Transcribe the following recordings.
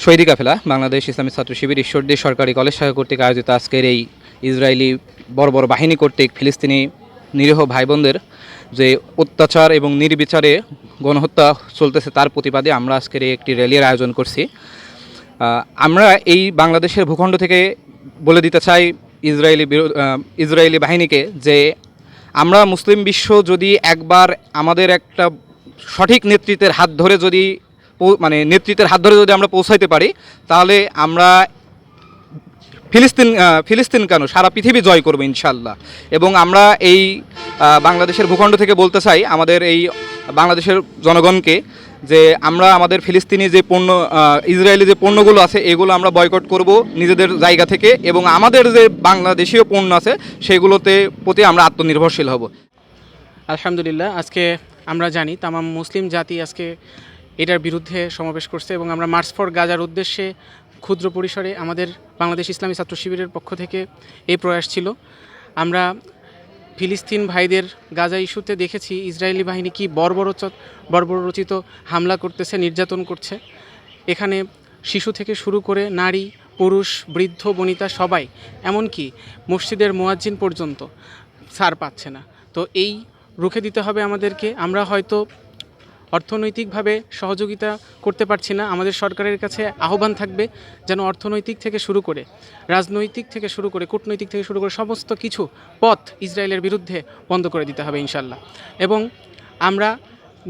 শহীদি কাফেলা, বাংলাদেশ ইসলামী ছাত্র শিবির ঈশ্বরদী সরকারি কলেজ শাখা কর্তৃক আয়োজিত আজকের এই ইসরায়েলি বড় বড় বাহিনী কর্তৃক ফিলিস্তিনি নিরীহ ভাই বোনদের যে অত্যাচার এবং নির্বিচারে গণহত্যা চলতেছে তার প্রতিবাদে আমরা আজকের একটি র্যালির আয়োজন করছি। আমরা এই বাংলাদেশের ভূখণ্ড থেকে বলে দিতে চাই ইসরায়েলি ইসরায়েলি বাহিনীকে যে আমরা মুসলিম বিশ্ব যদি একবার আমাদের একটা সঠিক নেতৃত্বের হাত ধরে যদি মানে নেতৃত্বের হাত ধরে যদি আমরা পৌঁছাইতে পারি, তাহলে আমরা ফিলিস্তিন ফিলিস্তিন কেন? সারা পৃথিবী জয় করবে ইনশাল্লাহ এবং আমরা এই বাংলাদেশের ভূখণ্ড থেকে বলতে চাই, আমাদের এই বাংলাদেশের জনগণকে, যে আমরা আমাদের ফিলিস্তিনি যে পণ্য ইসরায়েলি যে পণ্যগুলো আছে, এগুলো আমরা বয়কট করব নিজেদের জায়গা থেকে, এবং আমাদের যে বাংলাদেশীয় পণ্য আছে, সেগুলোতে প্রতি আমরা আত্মনির্ভরশীল হব। আলহামদুলিল্লাহ, আজকে আমরা জানি, তামাম মুসলিম জাতি আজকে এটার বিরুদ্ধে সমাবেশ করছে এবং আমরা মার্চ ফর গাজার উদ্দেশ্যে ক্ষুদ্র পরিসরে আমাদের বাংলাদেশ ইসলামী ছাত্র শিবিরের পক্ষ থেকে এই প্রয়াস ছিল। আমরা ফিলিস্তিন ভাইদের গাজা ইস্যুতে দেখেছি ইসরায়েলি বাহিনী কি বর্বরচ বর্বরচিত হামলা করতেছে, নির্যাতন করছে। এখানে শিশু থেকে শুরু করে নারী, পুরুষ, বৃদ্ধ, বনিতা সবাই, এমনকি মসজিদের মোয়াজ্জিন পর্যন্ত ছাড় পাচ্ছে না। তো এই রুখে দিতে হবে আমাদেরকে। আমরা হয়তো অর্থনৈতিকভাবে সহযোগিতা করতে পারছি না। আমাদের সরকারের কাছে আহ্বান থাকবে যেন অর্থনৈতিক থেকে শুরু করে, রাজনৈতিক থেকে শুরু করে, কূটনৈতিক থেকে শুরু করে সমস্ত কিছু পথ ইসরায়েলের বিরুদ্ধে বন্ধ করে দিতে হবে ইনশাল্লাহ এবং আমরা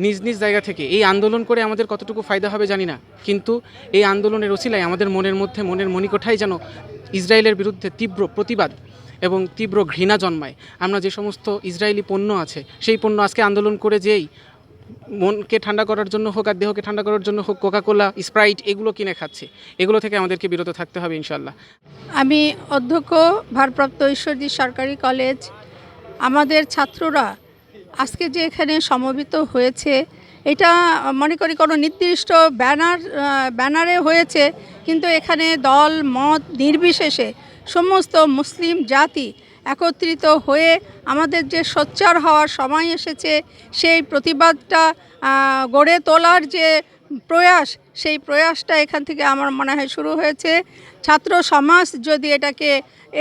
নিজ নিজ জায়গা থেকে এই আন্দোলন করে আমাদের কতটুকু ফায়দা হবে জানি না, কিন্তু এই আন্দোলনের ওসিলায় আমাদের মনের মধ্যে, মনের মণিকোঠায় যেন ইসরায়েলের বিরুদ্ধে তীব্র প্রতিবাদ এবং তীব্র ঘৃণা জন্মায়। আমরা যে সমস্ত ইসরায়েলি পণ্য আছে, সেই পণ্য আজকে আন্দোলন করে যেই মনকে ঠান্ডা করার জন্য হোক আর দেহকে ঠান্ডা করার জন্য হোক কোকাকোলা স্প্রাইট এগুলো কিনে খাচ্ছে। এগুলো থেকে আমাদেরকে বিরত থাকতে হবে ইনশাল্লাহ আমি অধ্যক্ষ, ভারপ্রাপ্ত ঈশ্বরদী সরকারি কলেজ, আমাদের ছাত্ররা আজকে যে এখানে সমবেত হয়েছে, এটা মনে করি কোনো নির্দিষ্ট ব্যানার ব্যানারে হয়েছে, কিন্তু এখানে দল, মত, নির্বিশেষে সমস্ত মুসলিম জাতি একত্রিত হয়ে আমাদের যে সোচ্চার হওয়ার সময় এসেছে, সেই প্রতিবাদটা গড়ে তোলার যে প্রয়াস, সেই প্রয়াসটা এখান থেকে আমার মনে হয় শুরু হয়েছে। ছাত্র সমাজ যদি এটাকে,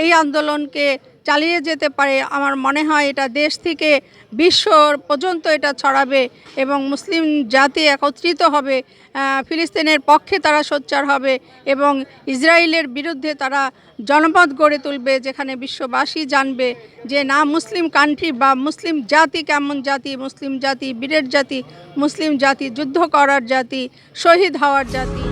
এই আন্দোলনকে চালিয়ে যেতে পারে। আমার মনে হয় এটা দেশ থেকে বিশ্ব পর্যন্ত এটা ছড়াবে এবং মুসলিম জাতি একত্রিত হবে ফিলিস্তিনের পক্ষে তারা সোচ্চার হবে এবং ইসরায়েলের বিরুদ্ধে তারা জনপদ গড়ে তুলবে, যেখানে বিশ্ববাসী জানবে যে না, মুসলিম কান্ট্রি বা মুসলিম জাতি কেমন জাতি, মুসলিম জাতি, বীরের জাতি, মুসলিম জাতি, যুদ্ধ করার জাতি, শহীদ হওয়ার জাতি।